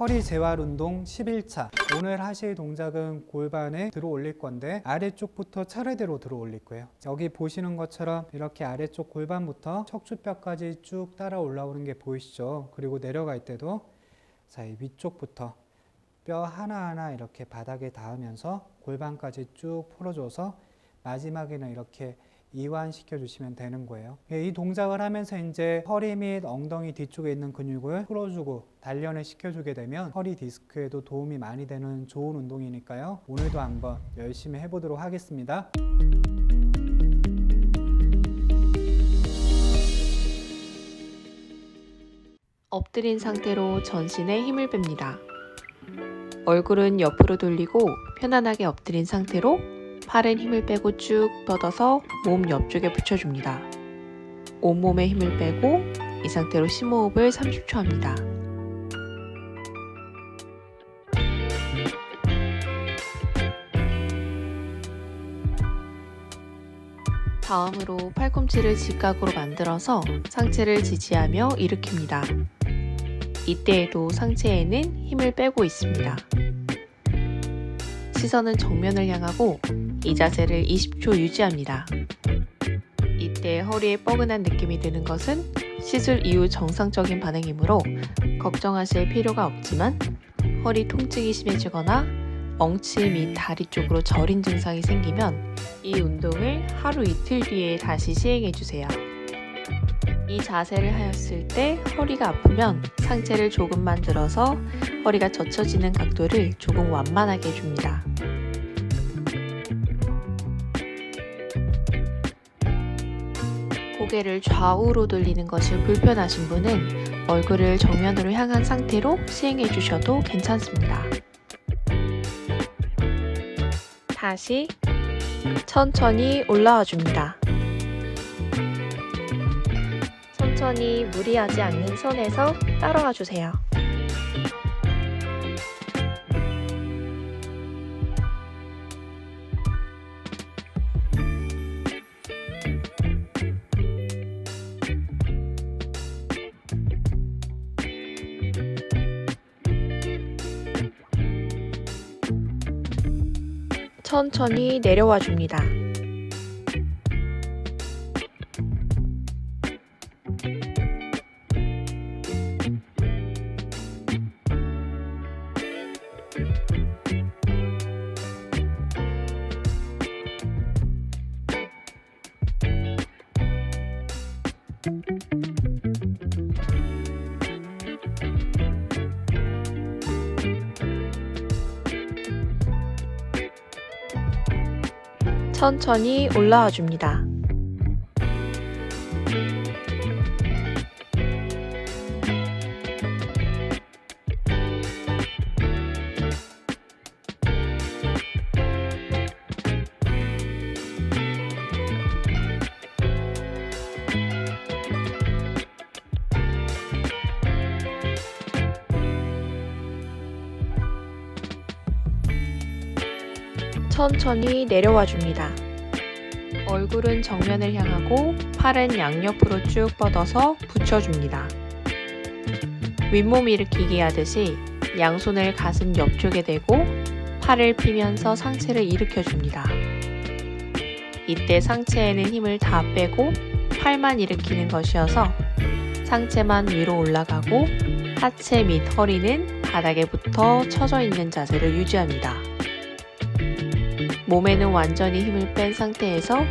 허리 재활 운동 11차. 오늘 하실 동작은 골반에 들어 올릴 건데 아래쪽부터 차례대로 들어 올릴 거예요. 여기 보시는 것처럼 이렇게 아래쪽 골반부터 척추뼈까지 쭉 따라 올라오는 게 보이시죠? 그리고 내려갈 때도 자, 이 위쪽부터 뼈 하나하나 이렇게 바닥에 닿으면서 골반까지 쭉 풀어줘서 마지막에는 이렇게 이완시켜 주시면 되는 거예요. 예, 이 동작을 하면서 이제 허리 및 엉덩이 뒤쪽에 있는 근육을 풀어주고 단련을 시켜주게 되면 허리 디스크에도 도움이 많이 되는 좋은 운동이니까요. 오늘도 한번 열심히 해보도록 하겠습니다. 엎드린 상태로 전신에 힘을 뺍니다. 얼굴은 옆으로 돌리고 편안하게 엎드린 상태로 팔은 힘을 빼고 쭉 뻗어서 몸 옆쪽에 붙여줍니다. 온몸에 힘을 빼고 이 상태로 심호흡을 30초 합니다. 다음으로 팔꿈치를 직각으로 만들어서 상체를 지지하며 일으킵니다. 이때에도 상체에는 힘을 빼고 있습니다. 시선은 정면을 향하고 이 자세를 20초 유지합니다. 이때 허리에 뻐근한 느낌이 드는 것은 시술 이후 정상적인 반응이므로 걱정하실 필요가 없지만 허리 통증이 심해지거나 엉치 및 다리 쪽으로 저린 증상이 생기면 이 운동을 하루 이틀 뒤에 다시 시행해 주세요. 이 자세를 하였을 때 허리가 아프면 상체를 조금만 들어서 허리가 젖혀지는 각도를 조금 완만하게 해줍니다. 고개를 좌우로 돌리는 것이 불편하신 분은 얼굴을 정면으로 향한 상태로 시행해 주셔도 괜찮습니다. 다시 천천히 올라와 줍니다. 천천히 무리하지 않는 선에서 따라와 주세요. 천천히 내려와 줍니다. 천천히 올라와 줍니다. 천천히 내려와 줍니다. 얼굴은 정면을 향하고 팔은 양옆으로 쭉 뻗어서 붙여줍니다. 윗몸 일으키기 하듯이 양손을 가슴 옆쪽에 대고 팔을 피면서 상체를 일으켜줍니다. 이때 상체에는 힘을 다 빼고 팔만 일으키는 것이어서 상체만 위로 올라가고 하체 및 허리는 바닥에 붙어 처져 있는 자세를 유지합니다. 몸에는 완전히 힘을 뺀 상태에서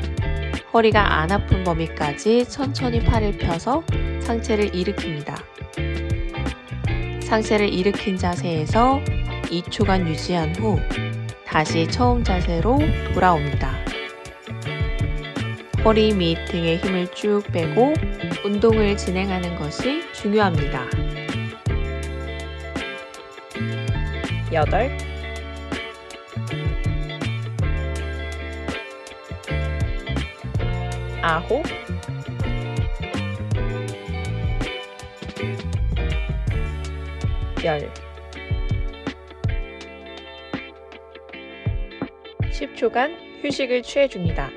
허리가 안 아픈 범위까지 천천히 팔을 펴서 상체를 일으킵니다. 상체를 일으킨 자세에서 2초간 유지한 후 다시 처음 자세로 돌아옵니다. 허리 및 등에 힘을 쭉 빼고 운동을 진행하는 것이 중요합니다. 8 ajo, 열 10초간 휴식을 취해 줍니다.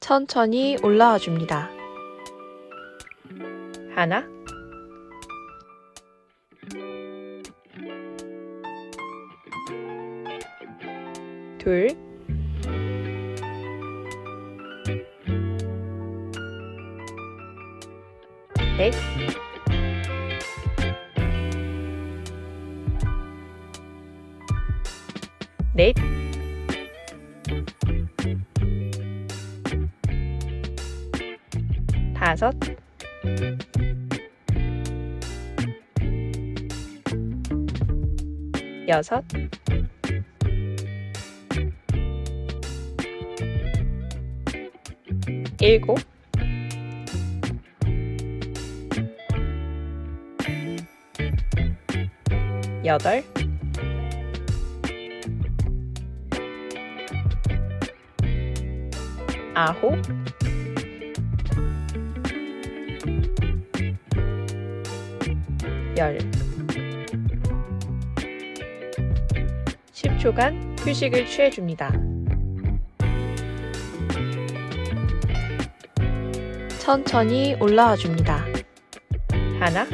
천천히 올라와 줍니다. 하나 둘 넷, 넷, 다섯, 여섯, 일곱, 여덟, 아홉, 열. 10초간 휴식을 취해줍니다. 천천히 올라와 줍니다. 하나,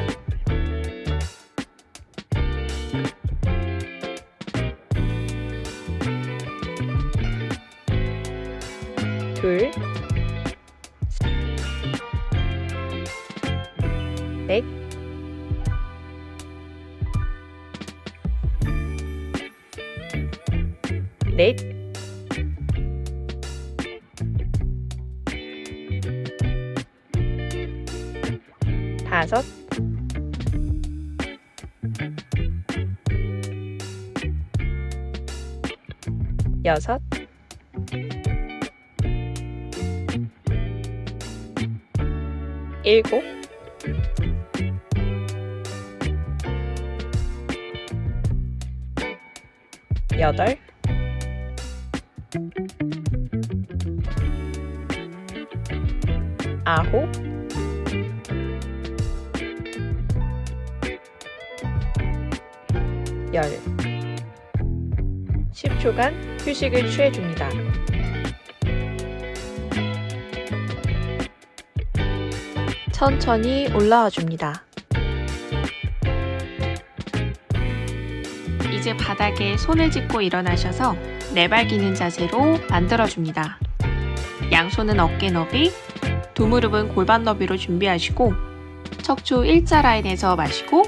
여섯, 일곱, 여덟, 아홉, 열. 10초간 휴식을 취해줍니다. 천천히 올라와 줍니다. 이제 바닥에 손을 짚고 일어나셔서 내발기는 자세로 만들어 줍니다. 양손은 어깨 너비, 두 무릎은 골반 너비로 준비하시고 척추 일자 라인에서 마시고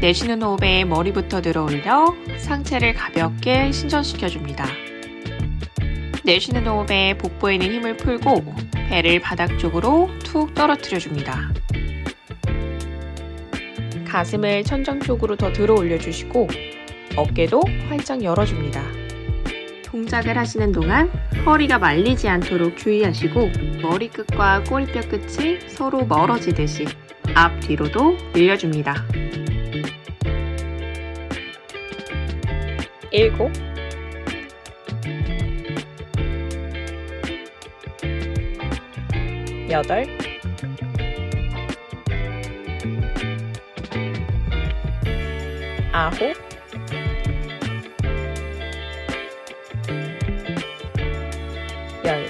내쉬는 호흡에 머리부터 들어 올려 상체를 가볍게 신전시켜 줍니다. 내쉬는 호흡에 복부에 있는 힘을 풀고 배를 바닥 쪽으로 툭 떨어뜨려 줍니다. 가슴을 천장 쪽으로 더 들어 올려 주시고 어깨도 활짝 열어 줍니다. 동작을 하시는 동안 허리가 말리지 않도록 주의하시고 머리끝과 꼬리뼈 끝이 서로 멀어지듯이 앞뒤로도 늘려줍니다. 일곱. 여덟. 아홉. 열.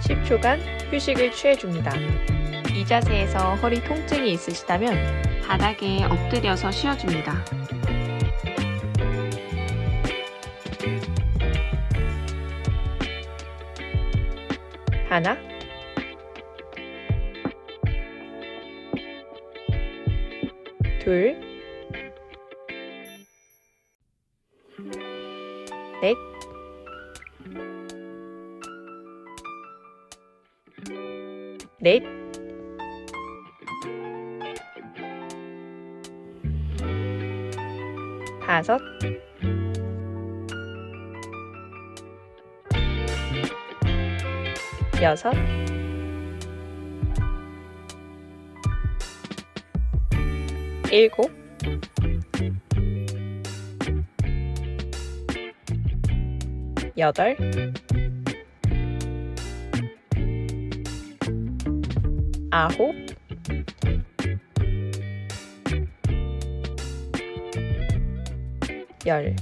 10초간 휴식을 취해줍니다. 이 자세에서 허리 통증이 있으시다면 바닥에 엎드려서 쉬어줍니다. 하나, 둘, 넷, 넷, 다섯, 여섯, 일곱, 여덟, 아홉, 열.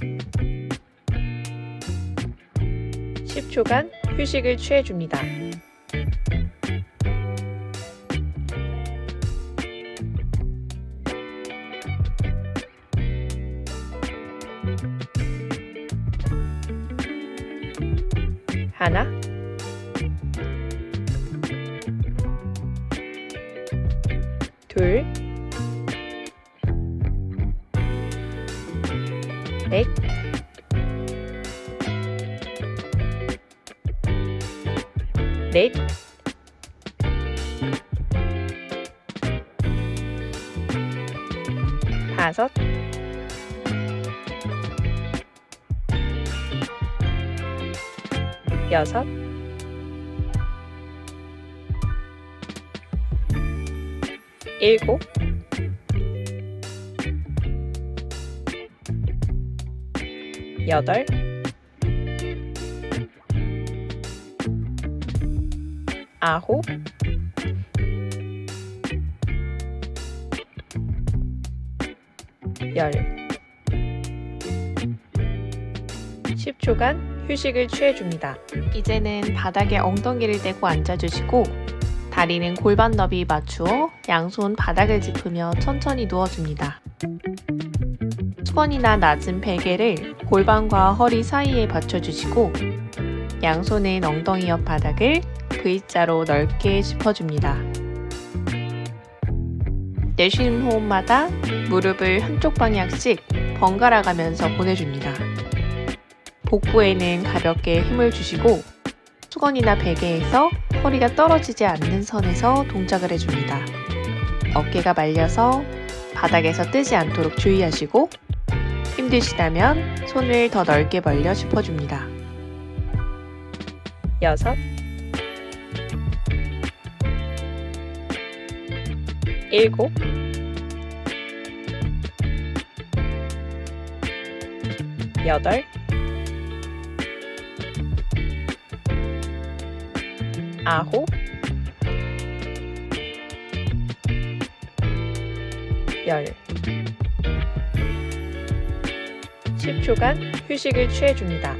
10초간 휴식을 취해줍니다. 하나. 둘. 넷, 넷, 다섯, 여섯, 일곱, 여덟, 아홉, 열. 10초간 휴식을 취해줍니다. 이제는 바닥에 엉덩이를 대고 앉아주시고 다리는 골반 너비 맞추어 양손 바닥을 짚으며 천천히 누워줍니다. 수건이나 낮은 베개를 골반과 허리 사이에 받쳐주시고 양손은 엉덩이 옆 바닥을 V자로 넓게 짚어줍니다. 내쉬는 호흡마다 무릎을 한쪽 방향씩 번갈아 가면서 보내줍니다. 복부에는 가볍게 힘을 주시고 수건이나 베개에서 허리가 떨어지지 않는 선에서 동작을 해줍니다. 어깨가 말려서 바닥에서 뜨지 않도록 주의하시고 힘드시다면 손을 더 넓게 벌려 짚어줍니다. 여섯. 일곱. 여덟. 아홉. 열 10초간 휴식을 취해줍니다.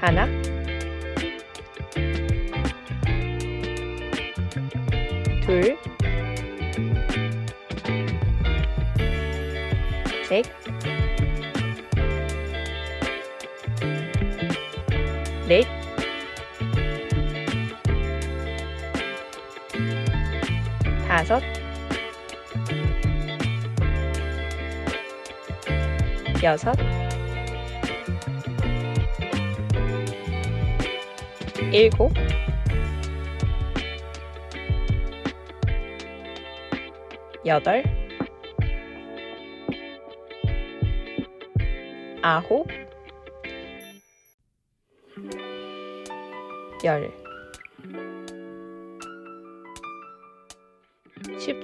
하나 둘 다섯, 여섯, 일곱, 여덟, 아홉, 열.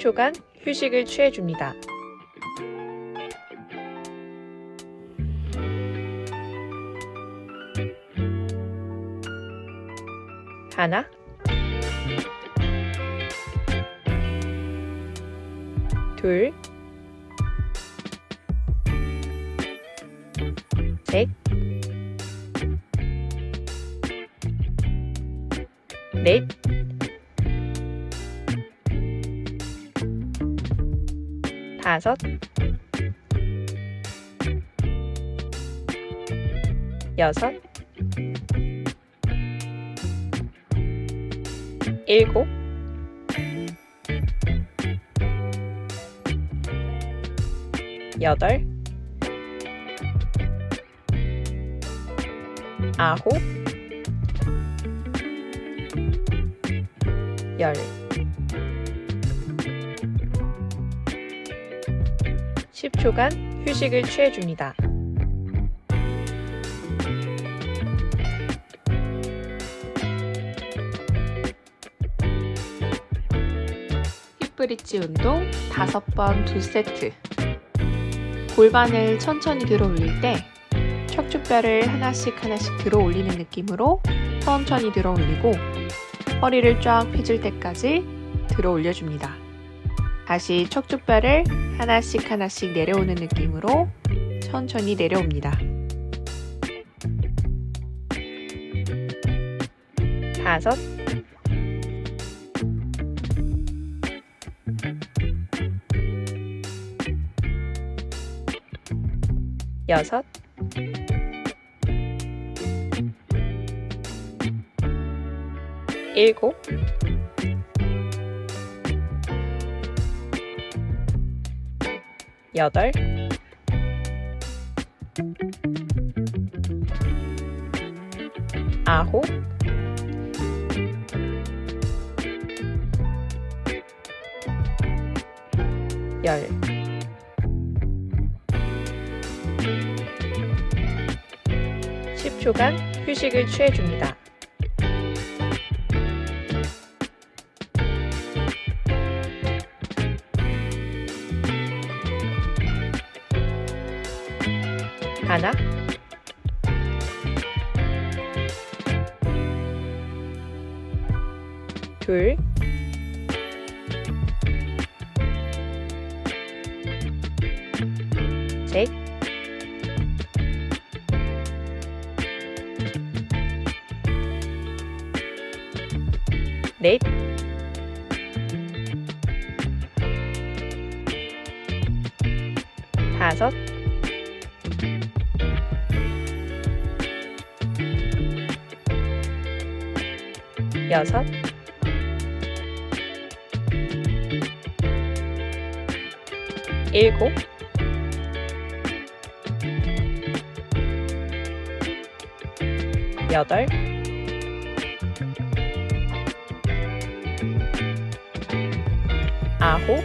10초간 휴식을 취해줍니다. 하나, 둘, 셋, 넷, 다섯, 여섯, 일곱, 여덟, 아홉, 열. 10초간 휴식을 취해줍니다. 힙 브릿지 운동 5번 2세트. 골반을 천천히 들어 올릴 때 척추뼈를 하나씩 하나씩 들어 올리는 느낌으로 천천히 들어 올리고 허리를 쫙 펴줄 때까지 들어 올려줍니다. 다시 척추뼈를 하나씩 하나씩 내려오는 느낌으로 천천히 내려옵니다. 다섯. 여섯. 일곱. 여덟, 아홉, 열. 10초간 휴식을 취해줍니다. 하나, 둘, 셋, 넷, 다섯, 여섯, 일곱, 여덟, 아홉,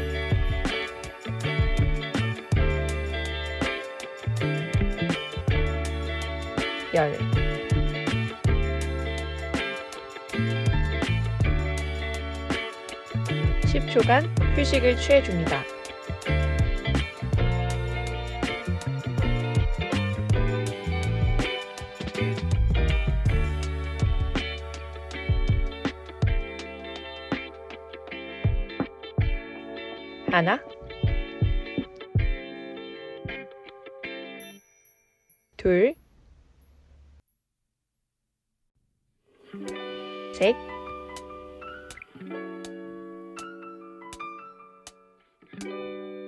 열. 10초간 휴식을 취해줍니다. 하나, 둘, 셋,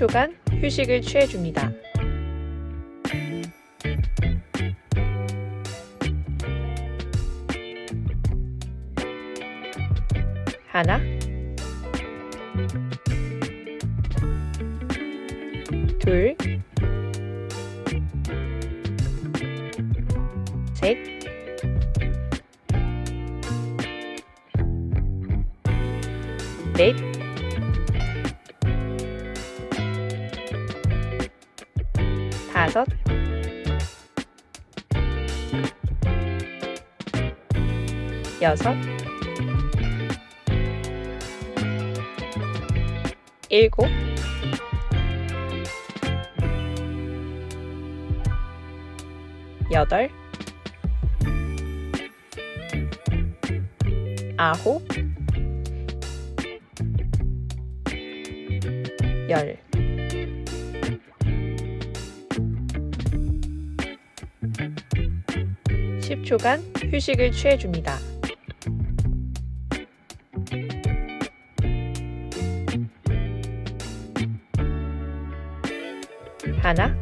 10초간 휴식을 취해줍니다. 하나, 둘, 여섯, 일곱, 여덟, 아홉, 열. 10초간 휴식을 취해줍니다. 하나,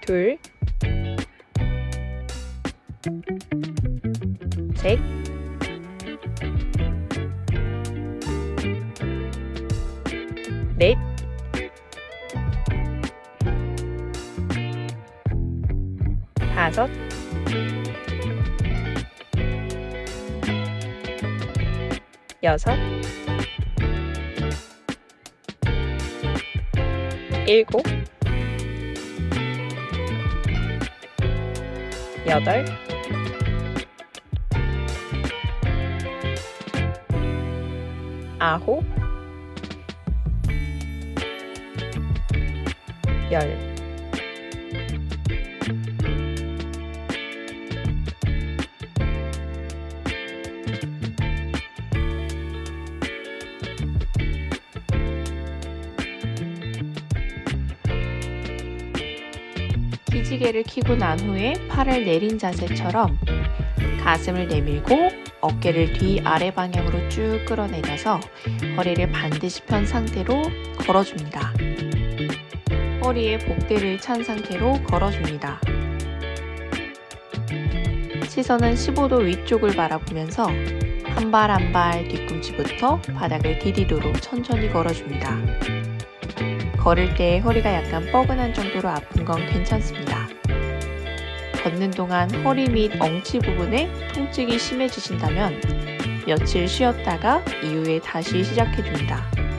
둘, 셋, 넷, 다섯, 여섯, 일곱, 여덟, 아홉, 열. 기지개를 켜고 난 후에 팔을 내린 자세처럼 가슴을 내밀고 어깨를 뒤 아래 방향으로 쭉 끌어내려서 허리를 반드시 편 상태로 걸어줍니다. 허리에 복대를 찬 상태로 걸어줍니다. 시선은 15도 위쪽을 바라보면서 한 발 한 발 뒤꿈치부터 바닥을 디디도록 천천히 걸어줍니다. 걸을 때 허리가 약간 뻐근한 정도로 아픈 건 괜찮습니다. 걷는 동안 허리 및 엉치 부분에 통증이 심해지신다면 며칠 쉬었다가 이후에 다시 시작해줍니다.